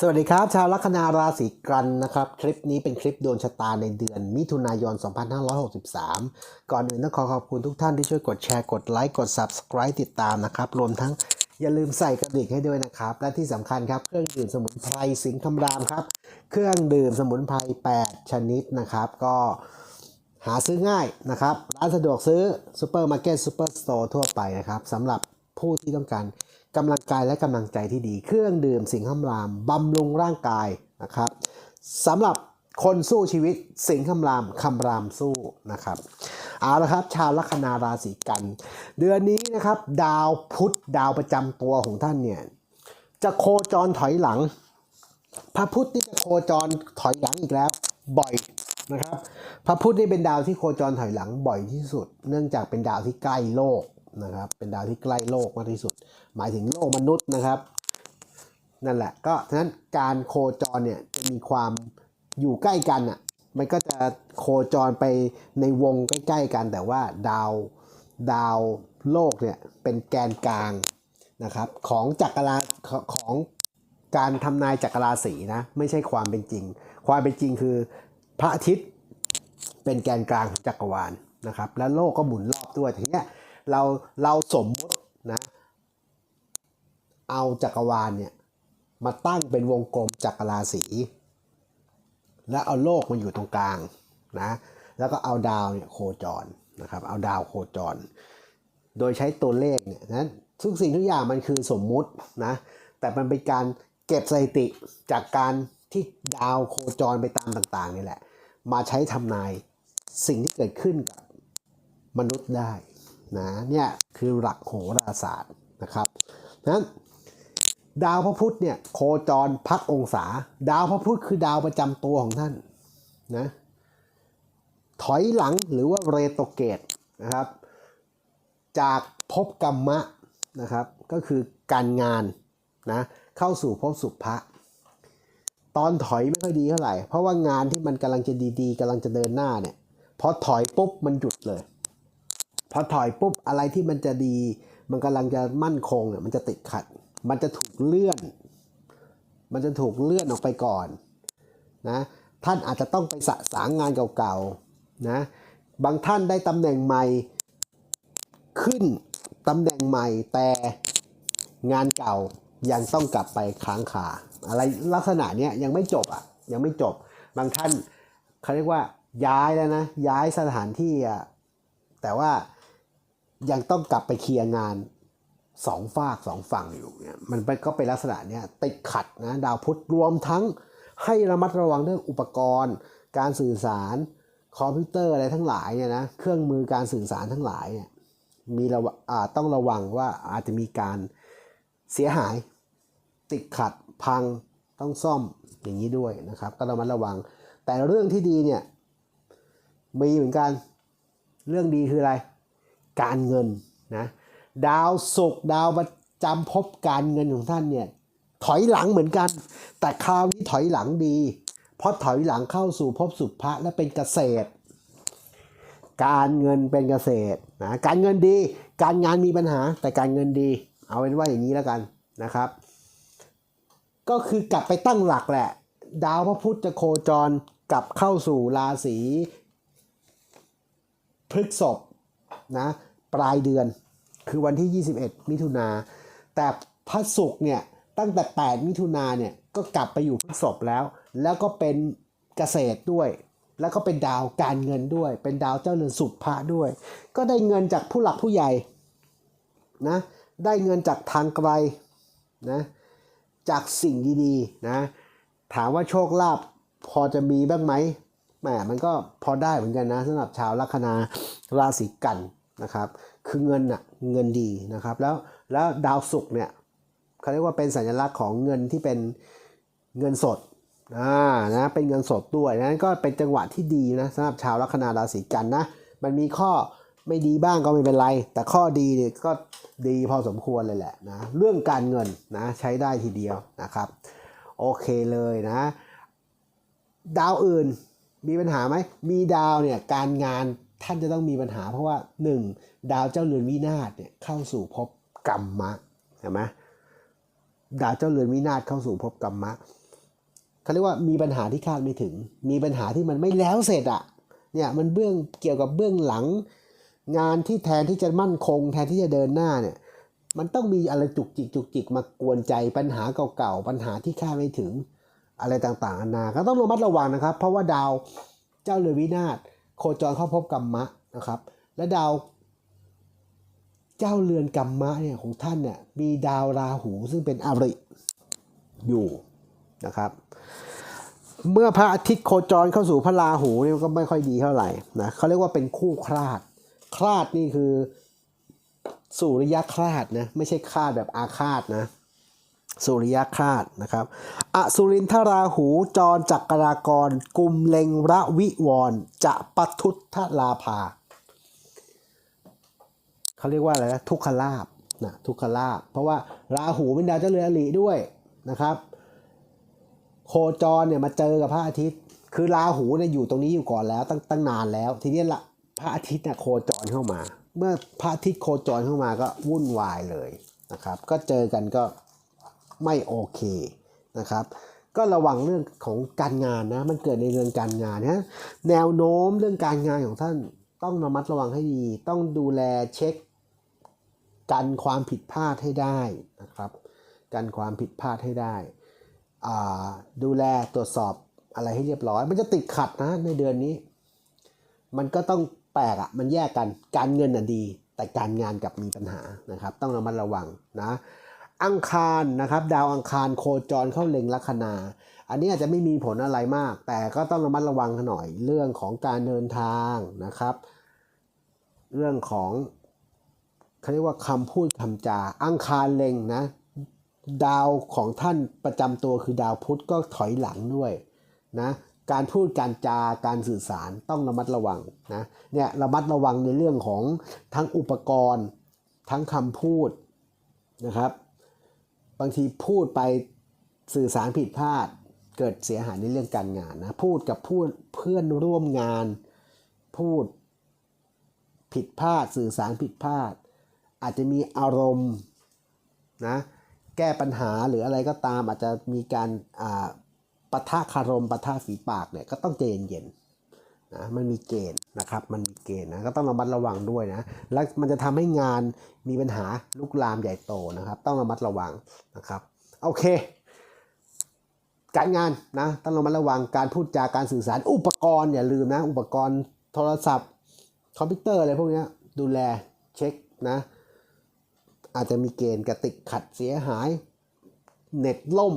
สวัสดีครับ ชาวลัคนาราศีกันนะครับ คลิปนี้เป็นคลิปดวงชะตาในเดือน มิถุนายน 2563 ก่อนอื่นต้องขอขอบคุณทุกท่านที่ช่วยกดแชร์กดไลค์กด Subscribe ติดตามนะครับ รวมทั้งอย่าลืมใส่กระดิ่งให้ด้วยนะครับ และที่สำคัญครับ เครื่องดื่มสมุนไพรสิงห์คำรามครับ เครื่องดื่มสมุนไพร 8 ชนิดนะครับ ก็หาซื้อง่ายนะครับ ร้านสะดวกซื้อซูเปอร์มาร์เก็ตซูเปอร์สโตร์ทั่วไปนะครับสำหรับผู้ที่ต้องการ กำลังกายและกำลังใจที่ดี เครื่องดื่มสิงห์คำรามบำรุงร่างกายนะครับสำหรับคนสู้ชีวิตสิงห์คำรามคำรามสู้นะครับเอาละครับ ชาวลัคนาราศีกัน เดือนนี้นะครับ ดาวพุธดาวประจำตัวของท่านเนี่ยจะโคจรถอยหลัง พระพุธนี่จะโคจรถอยหลังอีกแล้ว บ่อยนะครับ พระพุธนี่เป็นดาวที่โคจรถอยหลังบ่อยที่สุด เนื่องจากเป็นดาวที่ใกล้โลกนะครับ เป็นดาวที่ใกล้โลกมากที่สุด หมายถึงโลกมนุษย์นะครับ นั่นแหละก็ฉะนั้นการโคจรเนี่ยจะมีความอยู่ใกล้กันอะมันก็จะโคจรไปในวงใกล้ ๆ กัน แต่ว่าดาวดาวโลกเนี่ยเป็นแกนกลางนะครับของจักรราของการทำนายจักรราศีนะไม่ใช่ความเป็นจริง ความเป็นจริงคือพระอาทิตย์เป็นแกนกลางของจักรวาลนะครับ แล้วโลกก็หมุนรอบด้วยทีเนี้ยเราเราสมมติ เอาจักรวาลเนี่ยมาตั้งเป็นวงกลมจักรราศีแล้วเอาโลกมาอยู่ตรงกลางนะแล้วก็เอาดาวเนี่ยโคจรนะครับเอาดาวโคจร โดยใช้ตัวเลขเนี่ยนั้นทุกสิ่งทุกอย่างมันคือสมมุตินะแต่มันเป็นการเก็บสถิติจากการที่ดาวโคจรไปตามต่างๆนี่แหละ มาใช้ทำนายสิ่งที่เกิดขึ้นกับมนุษย์ได้นะเนี่ยคือหลักโหราศาสตร์นะครับนั้น ดาวพระพุธเนี่ยโคจรพักองศา ดาวพระพุธคือดาวประจำตัวของท่านนะถอยหลังหรือว่าเรโตเกตนะครับ จากภพกรรมะนะครับ ก็คือการงานนะเข้าสู่ภพสุภะตอนถอยไม่ค่อยดีเท่าไหร่ เพราะว่างานที่มันกำลังจะดีๆกำลังจะเดินหน้าเนี่ยพอถอยปุ๊บมันหยุดเลย พอถอยปุ๊บอะไรที่มันจะดี มันกำลังจะมั่นคงเนี่ยมันจะติดขัด มันจะถูกเลื่อน มันจะถูกเลื่อนออกไปก่อนนะท่านอาจจะต้องไปสะสางงานเก่าๆนะบางท่านได้ตำแหน่งใหม่ขึ้นตำแหน่งใหม่แต่งานเก่ายังต้องกลับไปค้างคาอะไรลักษณะเนี้ยยังไม่จบอะยังไม่จบบางท่านเขาเรียกว่าย้ายแล้วนะย้ายสถานที่อะแต่ว่ายังต้องกลับไปเคลียร์งาน สองฝากสองฝั่งอยู่เนี่ยมันก็เป็นลักษณะเนี้ยติดขัดนะดาวพุธรวมทั้งให้ระมัดระวังเรื่องอุปกรณ์ การสื่อสารคอมพิวเตอร์อะไรทั้งหลายเนี่ยนะเครื่องมือการสื่อสารทั้งหลายเนี่ยมีระวอ่าต้องระวังว่าอาจจะมีการเสียหาย ติดขัดพังต้องซ่อมอย่างนี้ด้วยนะครับ ก็ระมัดระวัง แต่เรื่องที่ดีเนี่ยมีเหมือนกันเรื่องดีคืออะไร การเงินนะ ดาวศุกร์ดาวประจำภพการเงินของท่านเนี่ยถอยหลังเหมือนกัน แต่คราวนี้ถอยหลังดี เพราะถอยหลังเข้าสู่ภพสุภะและเป็นเกษตร การเงินเป็นเกษตรนะการเงินดี การงานมีปัญหาแต่การเงินดี เอาเป็นว่าอย่างนี้แล้วกันนะครับ ก็คือกลับไปตั้งหลักแหละ ดาวพระพุธจะโคจรกลับเข้าสู่ราศีพฤษภนะปลายเดือน คือวันที่ 21 มิถุนา แต่พระศุกร์เนี่ยตั้งแต่ 8 มิถุนาเนี่ยก็กลับไปอยู่พฤษภแล้ว แล้วก็เป็นเกษตรด้วย แล้วก็เป็นดาวการเงินด้วย เป็นดาวเจ้าเรือนสุภะด้วย ก็ได้เงินจากผู้หลักผู้ใหญ่นะได้เงินจากทางไกลนะจากสิ่งดีๆนะถามว่าโชคลาภพอจะมีบ้างไหมแหมมันก็พอได้เหมือนกันนะสำหรับชาวลัคนาราศีกัน นะครับ คือเงินน่ะเงินดีนะครับ แล้วแล้วดาวศุกร์เนี่ยเขาเรียกว่าเป็นสัญลักษณ์ของเงินที่เป็นเงินสดอ่านะเป็นเงินสดด้วยนั้นก็เป็นจังหวะที่ดีนะสำหรับชาวลัคนาราศีกันนะมันมีข้อไม่ดีบ้างก็ไม่เป็นไร แต่ข้อดีเนี่ยก็ดีพอสมควรเลยแหละนะเรื่องการเงินนะใช้ได้ทีเดียวนะครับ โอเคเลยนะ ดาวอื่นมีปัญหาไหมมีดาวเนี่ยการงาน ท่านจะต้องมีปัญหาเพราะว่า 1. ดาวเจ้าเรือนวินาศเนี่ยเข้าสู่ภพกรรมะเห็นไหมดาวเจ้าเรือนวินาศเข้าสู่ภพกรรมะเขาเรียกว่ามีปัญหาที่คาดไม่ถึง มีปัญหาที่มันไม่แล้วเสร็จอะเนี่ยมันเบื้องเกี่ยวกับเบื้องหลัง งานที่แทนที่จะมั่นคง แทนที่จะเดินหน้าเนี่ยมันต้องมีอะไรจุกจิกจุกจิกมากวนใจปัญหาเก่าๆปัญหาที่คาดไม่ถึงอะไรต่างๆนานาก็ต้องระมัดระวังนะครับ เพราะว่าดาวเจ้าเรือนวินาศ โคจรเข้าพบกัมมะนะครับ และดาวเจ้าเรือนกัมมะเนี่ยของท่านเนี่ยมีดาวราหูซึ่งเป็นอริอยู่นะครับ เมื่อพระอาทิตย์โคจรเข้าสู่พระราหูเนี่ยก็ไม่ค่อยดีเท่าไหร่นะเขาเรียกว่าเป็นคู่คลาด คลาดนี่คือสุริยะคลาดนะไม่ใช่คลาดแบบอาฆาตนะ สุริยคาดนะครับอสุรินทราหูจรจักรากร กุมเล็งระวิวรจะปทุทลาภาเขาเรียกว่าอะไรนะทุกขลาบนะทุกขลาบเพราะว่าราหูเป็นดาวเจ้าเรือนอริด้วยนะครับ โคจรเนี่ยมาเจอกับพระอาทิตย์ คือราหูเนี่ยอยู่ตรงนี้อยู่ก่อนแล้วตั้งตั้งนานแล้ว ทีนี้ละพระอาทิตย์เนี่ยโคจรเข้ามา เมื่อพระอาทิตย์โคจรเข้ามาก็วุ่นวายเลยนะครับ ก็เจอกันก็ ไม่โอเคนะครับก็ระวังเรื่องของการงานนะมันเกิดในเรื่องการงานนะแนวโน้มเรื่องการงานของท่านต้องระมัดระวังให้ดี ต้องดูแลเช็คกันความผิดพลาดให้ได้นะครับกันความผิดพลาดให้ได้ดูแลตรวจสอบอะไรให้เรียบร้อย มันจะติดขัดนะในเดือนนี้ มันก็ต้องแปลกอะ่ะมันแยกกันการเงินน่ะดี แต่การงานกลับมีปัญหานะครับ ต้องระมัดระวังนะ อังคารนะครับ ดาวอังคารโคจรเข้าเล็งลัคนา อันนี้อาจจะไม่มีผลอะไรมาก แต่ก็ต้องระมัดระวังหน่อยเรื่องของการเดินทางนะครับ เรื่องของเขาเรียกว่าคำพูดคำจา อังคารเล็งนะ ดาวของท่านประจำตัวคือดาวพุธก็ถอยหลังด้วยนะการพูดการจาการสื่อสารต้องระมัดระวังนะเนี่ยระมัดระวังในเรื่องของทั้งอุปกรณ์ ทั้งคำพูดนะครับบางทีพูดไปสื่อสารผิดพลาด เกิดเสียหายในเรื่องการงานนะพูดกับพูดเพื่อนร่วมงาน พูดผิดพลาด สื่อสารผิดพลาด อาจจะมีอารมณ์นะแก้ปัญหาหรืออะไรก็ตามอาจจะมีการอ่าปะทะคารมปะทะฝีปากเนี่ยก็ต้องใจเย็นๆนะมันมีเกณฑ์ นะครับมันมีเกณฑ์นะก็ต้องระมัดระวังด้วยนะแล้วมันจะทำให้งานมีปัญหาลุกลามใหญ่โตนะครับ ต้องระมัดระวังนะครับโอเค การงานนะต้องระมัดระวังการพูดจาการสื่อสารอุปกรณ์อย่าลืมนะ อุปกรณ์โทรศัพท์ คอมพิวเตอร์อะไรพวกนี้ดูแลเช็คนะอาจจะมีเกณฑ์กระติกขัดเสียหาย เน็ตล่ม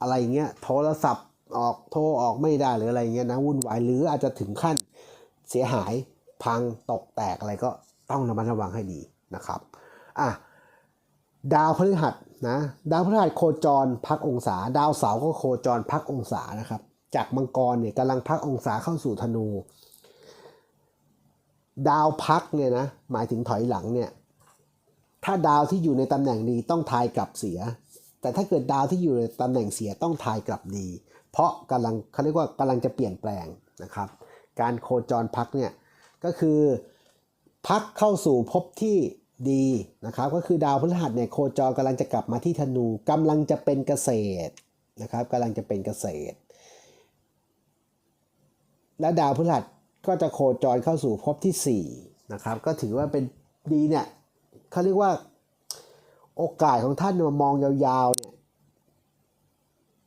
อะไรเงี้ยโทรศัพท์ออกโทรออกไม่ได้หรืออะไรเงี้ยนะวุ่นวายหรืออาจจะถึงขั้น เสียหายพังตกแตกอะไรก็ต้องระมัดระวังให้ดีนะครับอะดาวพฤหัสนะดาวพฤหัสโคจรพักองศา ดาวเสาร์ก็โคจรพักองศานะครับ จากมังกรเนี่ยกำลังพักองศาเข้าสู่ธนู ดาวพักเนี่ยนะหมายถึงถอยหลังเนี่ยถ้าดาวที่อยู่ในตำแหน่งดีต้องทายกลับเสีย แต่ถ้าเกิดดาวที่อยู่ในตำแหน่งเสียต้องทายกลับดี เพราะกำลังเขาเรียกว่ากำลังจะเปลี่ยนแปลงนะครับ การโคจรพักเนี่ยก็คือพักเข้าสู่ภพที่ดีนะครับก็คือดาวพฤหัสเนี่ยโคจรกำลังจะกลับมาที่ธนูกำลังจะเป็นเกษตรนะครับกำลังจะเป็นเกษตร และดาวพฤหัสก็จะโคจรเข้าสู่ภพที่4นะครับก็ถือว่าเป็นดีเนี่ยเขาเรียกว่าโอกาสของท่านมามองยาวๆเนี่ย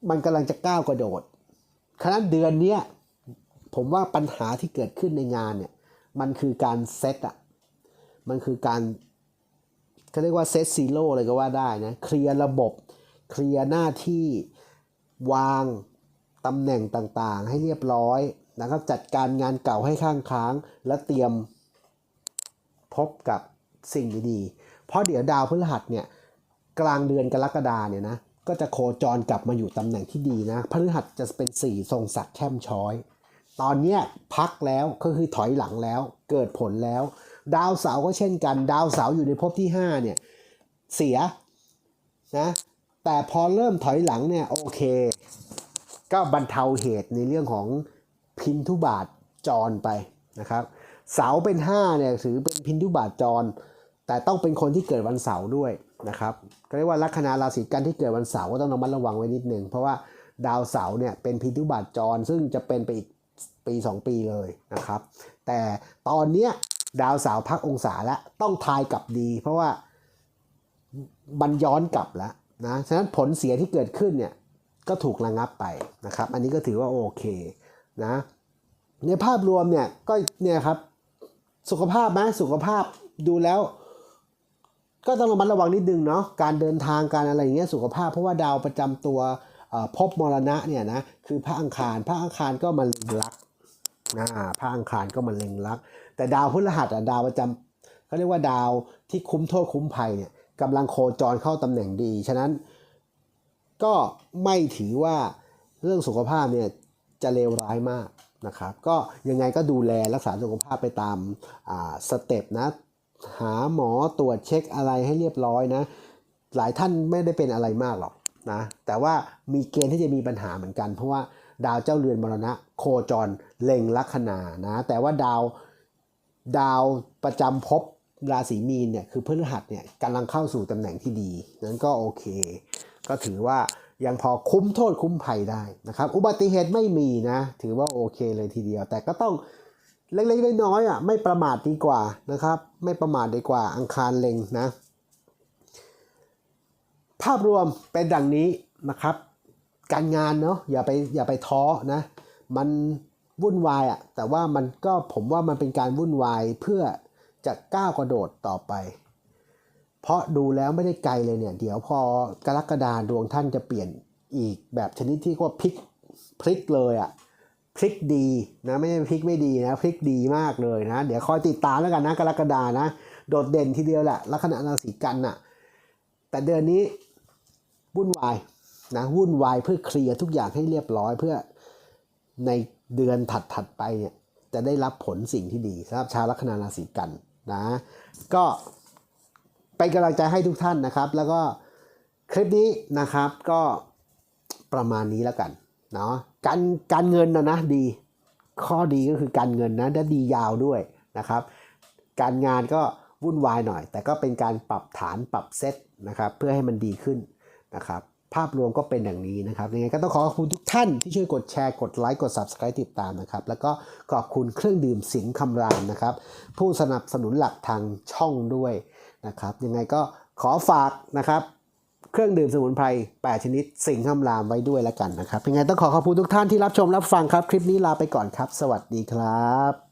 มันกำลังจะก้าวกระโดดฉะเดือนเนี้ย ผมว่าปัญหาที่เกิดขึ้นในงานเนี่ยมันคือการเซตอะมันคือการเขาเรียกว่าเซตซีโร่เลยก็ว่าได้นะเคลียร์ระบบ เคลียร์หน้าที่วางตำแหน่งต่างๆ ให้เรียบร้อยนะครับจัดการงานเก่าให้ข้างค้าง และเตรียมพบกับสิ่งดีๆ เพราะเดี๋ยวดาวพฤหัสเนี่ยกลางเดือนกรกฎาเนี่ยนะก็จะโคจรกลับมาอยู่ตำแหน่งที่ดีนะพฤหัสจะเป็นสี่ทรงศักดิ์แช่มช้อย ตอนเนี้ยพักแล้วก็คือถอยหลังแล้ว เกิดผลแล้ว ดาวเสาร์ก็เช่นกัน ดาวเสาร์อยู่ในภพที่ 5 เนี่ย เสียนะแต่พอเริ่มถอยหลังเนี่ยโอเค ก็บรรเทาเหตุในเรื่องของพินทุบาทจรไปนะครับ เสาเป็น5เนี่ยถือเป็นพินทุบาทจร แต่ต้องเป็นคนที่เกิดวันเสาร์ด้วยนะครับก็เรียกว่าลัคนาราศีกันที่เกิดวันเสาร์ก็ต้องระมัดระวังไว้นิดนึงเพราะว่าดาวเสาร์เนี่ยเป็นพินทุบาทจรซึ่งจะเป็นไปอีก ปี 2 ปีเลยนะครับ แต่ตอนเนี้ยดาวเสาร์พักองศาแล้วต้องทายกลับดี เพราะว่ามันย้อนกลับแล้วนะฉะนั้นผลเสียที่เกิดขึ้นเนี่ยก็ถูกระงับไปนะครับ อันนี้ก็ถือว่าโอเคนะในภาพรวมเนี่ยก็เนี่ยครับสุขภาพไหมสุขภาพดูแล้ว ก็ต้องระมัดระวังนิดนึงเนาะการเดินทางการอะไรอย่างเงี้ยสุขภาพเพราะว่าดาวประจำตัว เอ่อภพมรณะเนี่ยนะคือพระอังคาร พระอังคารก็มาเล็งลักนะพระอังคารก็มาเล็งลัก แต่ดาวพฤหัสอะดาวประจำเขาเรียกว่าดาวที่คุ้มโทษคุ้มภัยเนี่ยกำลังโคจรเข้าตำแหน่งดี ฉะนั้นก็ไม่ถือว่าเรื่องสุขภาพเนี่ยจะเลวร้ายมากนะครับ ก็ยังไงก็ดูแลรักษาสุขภาพไปตามอ่าสเต็ปนะ หาหมอตรวจเช็คอะไรให้เรียบร้อยนะ หลายท่านไม่ได้เป็นอะไรมากหรอก นะแต่ว่ามีเกณฑ์ที่จะมีปัญหาเหมือนกัน เพราะว่าดาวเจ้าเรือนมรณะ โคจรเล็งลัคนานะแต่ว่าดาวดาวประจำภพราศีมีนเนี่ยคือพฤหัสเนี่ยกำลังเข้าสู่ตำแหน่งที่ดี นั้นก็โอเค ก็ถือว่ายังพอคุ้มโทษคุ้มภัยได้นะครับ อุบัติเหตุไม่มีนะ ถือว่าโอเคเลยทีเดียว แต่ก็ต้องเล็กๆน้อยๆอะไม่ประมาทดีกว่านะครับ ไม่ประมาทดีกว่าอังคารเล็งนะ ภาพรวมเป็นดังนี้นะครับ การงานเนาะอย่าไปอย่าไปท้อนะ มันวุ่นวายอะแต่ว่ามันก็ผมว่ามันเป็นการวุ่นวายเพื่อจะก้าวกระโดดต่อไป เพราะดูแล้วไม่ได้ไกลเลยเนี่ย เดี๋ยวพอกรกฎาดวงท่านจะเปลี่ยนอีกแบบชนิดที่ว่าพลิกพลิกเลยอะพลิกดีนะไม่ใช่พลิกไม่ดีนะพลิกดีมากเลยนะ เดี๋ยวคอยติดตามแล้วกันนะกรกฎานะ โดดเด่นทีเดียวแหละลัคนาราศีกันน่ะแต่เดือนนี้ วุ่นวายนะวุ่นวายเพื่อเคลียร์ทุกอย่างให้เรียบร้อยเพื่อในเดือนถัดๆไปเนี่ยจะได้รับผลสิ่งที่ดีสำหรับชาวลัคนาราศีกันนะก็เป็นกำลังใจให้ทุกท่านนะครับ แล้วก็คลิปนี้นะครับก็ประมาณนี้แล้วกันเนาะการการเงินนะนะดี ข้อดีก็คือการเงินนะและดียาวด้วยนะครับ การงานก็วุ่นวายหน่อย แต่ก็เป็นการปรับฐานปรับเซตนะครับ เพื่อให้มันดีขึ้น นะครับภาพรวมก็เป็นอย่างนี้นะครับยังไงก็ต้องขอขอบคุณทุกท่านที่ช่วยกดแชร์กดไลค์กด Subscribe ติดตามนะครับ แล้วก็ขอบคุณเครื่องดื่มสิงห์คำรามนะครับ ผู้สนับสนุนหลักทางช่องด้วยนะครับ ยังไงก็ขอฝากนะครับ เครื่องดื่มสมุนไพร 8 ชนิด สิงห์คำรามไว้ด้วยแล้วกันนะครับยังไงต้องขอขอบคุณทุกท่านที่รับชมรับฟังครับ คลิปนี้ลาไปก่อนครับ สวัสดีครับ